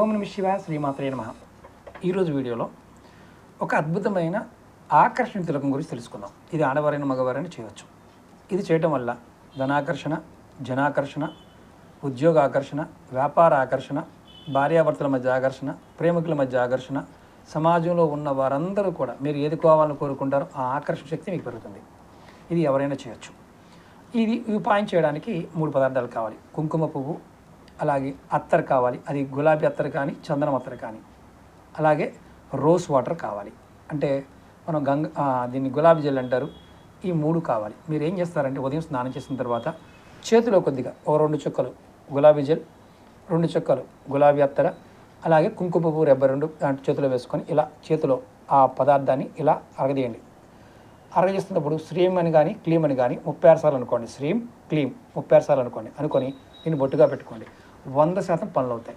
ఓం నమ శివ శ్రీమాత్రే నమ. ఈరోజు వీడియోలో ఒక అద్భుతమైన ఆకర్షణ తిలకం గురించి తెలుసుకుందాం. ఇది ఆడవారైన మగవారైన చేయవచ్చు. ఇది చేయటం వల్ల ధనాకర్షణ జనాకర్షణ ఉద్యోగ ఆకర్షణ వ్యాపార ఆకర్షణ భార్యాభర్తల మధ్య ఆకర్షణ ప్రేమికుల మధ్య ఆకర్షణ సమాజంలో ఉన్న వారందరూ కూడా మీరు ఏది కావాలని కోరుకుంటారో ఆ ఆకర్షణ శక్తి మీకు పెరుగుతుంది. ఇది ఎవరైనా చేయొచ్చు. ఇది ఉపాయం చేయడానికి మూడు పదార్థాలు కావాలి. కుంకుమ పువ్వు అలాగే అత్తర్ కావాలి. అది గులాబీ అత్తర్ కానీ చందనం అత్తర్ కానీ. అలాగే రోస్ వాటర్ కావాలి. అంటే మనం గంగ దీన్ని గులాబీ జెల్ అంటారు. ఈ మూడు కావాలి. మీరు ఏం చేస్తారంటే ఉదయం స్నానం చేసిన తర్వాత చేతిలో కొద్దిగా ఓ రెండు చుక్కలు గులాబీ జెల్ రెండు చుక్కలు గులాబీ అత్తర అలాగే కుంకుమ పువ్వు రెబ్బ రెండు దాంట్లో చేతిలో వేసుకొని ఇలా చేతిలో ఆ పదార్థాన్ని ఇలా అరగదీయండి. అరగజేస్తున్నప్పుడు శ్రీం అని కానీ క్లీమ్ అని కానీ ముప్పై ఆరు సార్లు అనుకోండి. శ్రీం క్లీమ్ ముప్పై ఆరు సార్లు అనుకోండి. అనుకొని దీన్ని బొట్టుగా పెట్టుకోండి. వంద శాతం పనులు అవుతాయి